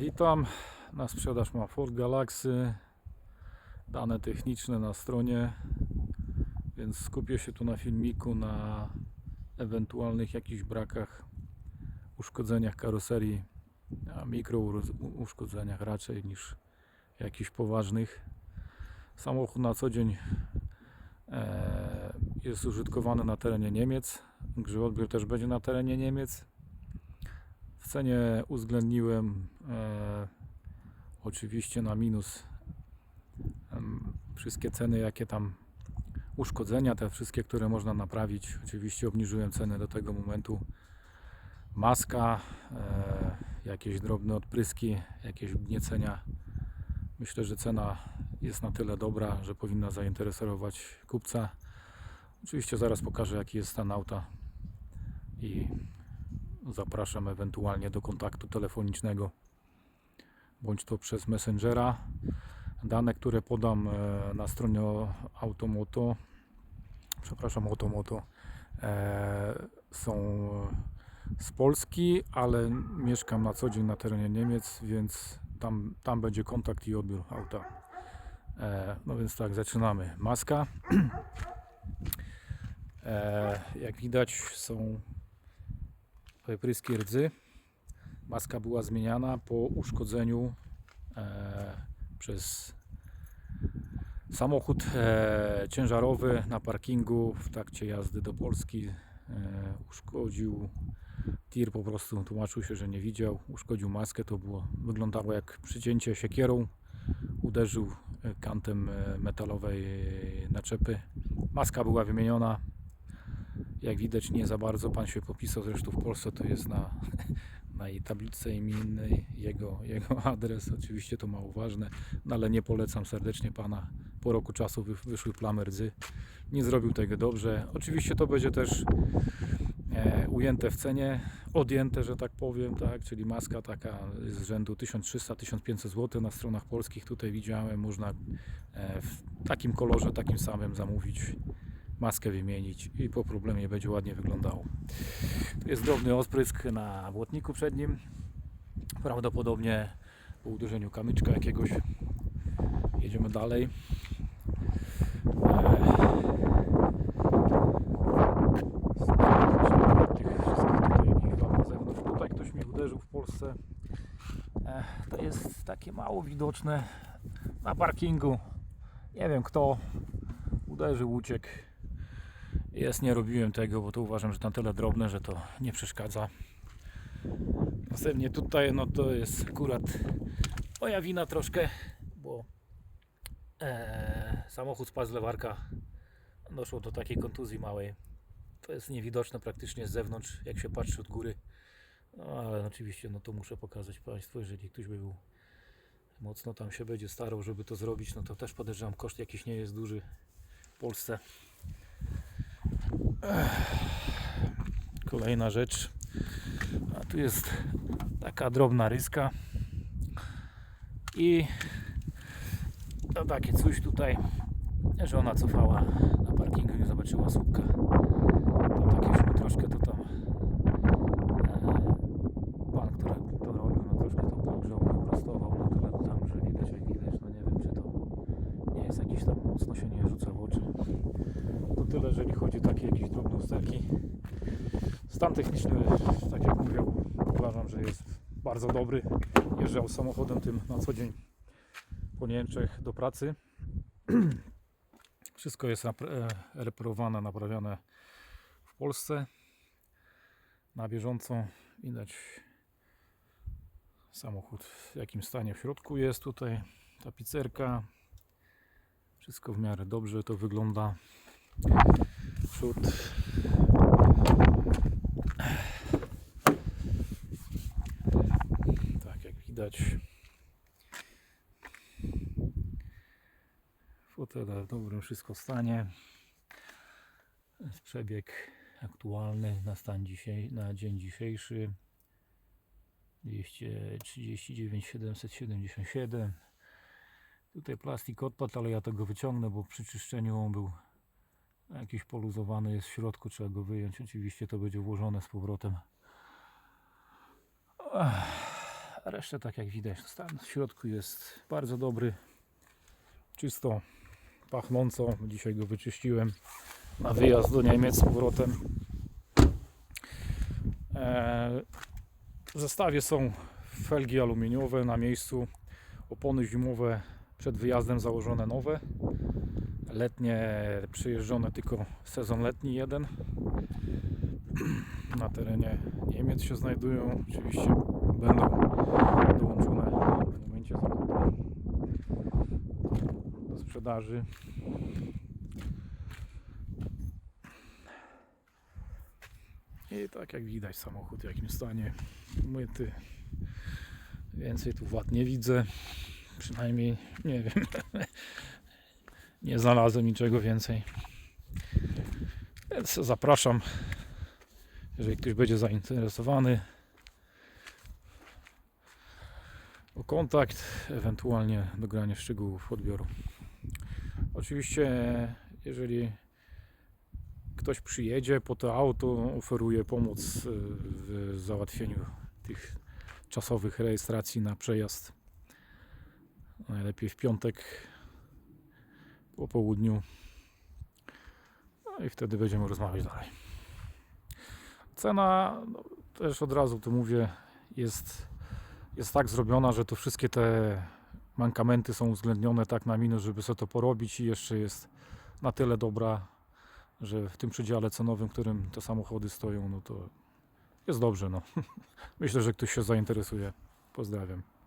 Witam. Na sprzedaż mam Ford Galaxy. Dane techniczne na stronie. Więc skupię się tu na filmiku na ewentualnych jakichś brakach, uszkodzeniach karoserii, a mikro uszkodzeniach raczej niż jakichś poważnych. Samochód na co dzień e, jest użytkowany na terenie Niemiec. Grzeodbiór też będzie na terenie Niemiec. W cenie uwzględniłem e, oczywiście na minus em, wszystkie ceny, jakie tam uszkodzenia, te wszystkie, które można naprawić. Oczywiście obniżyłem cenę do tego momentu. Maska, e, jakieś drobne odpryski, jakieś gniecenia. Myślę, że cena jest na tyle dobra, że powinna zainteresować kupca. Oczywiście zaraz pokażę, jaki jest stan auta i zapraszam ewentualnie do kontaktu telefonicznego bądź to przez Messengera. Dane, które podam e, na stronie Automoto, przepraszam, Automoto, e, są z Polski, ale mieszkam na co dzień na terenie Niemiec, więc tam, tam będzie kontakt i odbiór auta. E, no więc tak, zaczynamy. Maska. Jak widać, są pryski rdzy. Maska była zmieniana po uszkodzeniu e, przez samochód e, ciężarowy na parkingu w trakcie jazdy do Polski. E, uszkodził tir, po prostu tłumaczył się, że nie widział. Uszkodził maskę, to było, wyglądało jak przycięcie siekierą. Uderzył e, kantem e, metalowej naczepy. Maska była wymieniona. Jak widać nie za bardzo pan się popisał, zresztą w Polsce to jest na, na jej tablicy imiennej jego, jego adres. Oczywiście to mało ważne, no ale nie polecam serdecznie pana. Po roku czasu wy, wyszły plamy rdzy. Nie zrobił tego dobrze. Oczywiście to będzie też e, ujęte w cenie, odjęte, że tak powiem, tak, czyli maska taka z rzędu 1300-1500 zł na stronach polskich. Tutaj widziałem, można e, w takim kolorze, takim samym zamówić maskę wymienić i po problemie będzie ładnie wyglądało. Tu jest drobny odprysk na błotniku przednim. Prawdopodobnie po uderzeniu kamyczka jakiegoś. Jedziemy dalej. Eee, w Polsce. Eee, To jest takie mało widoczne na parkingu. Nie wiem kto uderzył, uciekł. Jest, nie robiłem tego, bo to uważam, że na tyle drobne, że to nie przeszkadza. Następnie tutaj, no to jest akurat moja wina troszkę, bo e, samochód spadł z lewarka. Doszło do takiej kontuzji małej. To jest niewidoczne praktycznie z zewnątrz, jak się patrzy od góry. No ale oczywiście, no to muszę pokazać Państwu, jeżeli ktoś by był mocno tam się będzie starał, żeby to zrobić, no to też podejrzewam, koszt jakiś nie jest duży w Polsce. Kolejna rzecz. A tu jest taka drobna ryska. I to takie coś tutaj, że ona cofała na parkingu nie zobaczyła słupka. To takie troszkę to tam e, pan, który to robił, no troszkę to pogrzał, wyprostował na tyle tam, że widać jak widać, no nie wiem czy to nie jest jakiś tam mocno się nie rzuca w oczy. To tyle, jeżeli chodzi o takie jakieś drobne usterki. Stan techniczny, tak jak mówię, uważam, że jest bardzo dobry. Jeżdżał samochodem tym na co dzień po Niemczech do pracy. Wszystko jest e, reparowane, naprawiane w Polsce. Na bieżąco widać samochód w jakim stanie w środku jest tutaj. Tapicerka. Wszystko w miarę dobrze to wygląda. Przód. Tak jak widać. Fotele w dobrym wszystko stanie. Przebieg aktualny na stan dzisiaj, na dzień dzisiejszy 239 777 Tutaj plastik odpadł, ale ja tego wyciągnę, bo przy czyszczeniu on był jakiś poluzowany jest w środku, trzeba go wyjąć. Oczywiście to będzie włożone z powrotem. Resztę tak jak widać, stan w środku jest bardzo dobry. Czysto pachnąco. Dzisiaj go wyczyściłem na wyjazd do Niemiec z powrotem. Eee, W zestawie są felgi aluminiowe na miejscu, opony zimowe przed wyjazdem założone nowe, letnie przyjeżdżone tylko sezon letni jeden. Na terenie Niemiec się znajdują, oczywiście będą dołączone w momencie zakupu do sprzedaży. I tak jak widać samochód w jakim stanie myty. Więcej tu wad nie widzę. Przynajmniej nie wiem. nie znalazłem niczego więcej. Więc zapraszam. Jeżeli ktoś będzie zainteresowany o kontakt, ewentualnie dogranie szczegółów odbioru. Oczywiście, jeżeli ktoś przyjedzie po to auto, oferuję pomoc y, w załatwieniu tych czasowych rejestracji na przejazd. Najlepiej w piątek po południu. No i wtedy będziemy rozmawiać dalej. Cena, no, też od razu tu mówię, jest, jest tak zrobiona, że tu wszystkie te mankamenty są uwzględnione tak na minus, żeby sobie to porobić i jeszcze jest na tyle dobra, że w tym przedziale cenowym, w którym te samochody stoją, no to jest dobrze. No. Myślę, że ktoś się zainteresuje. Pozdrawiam.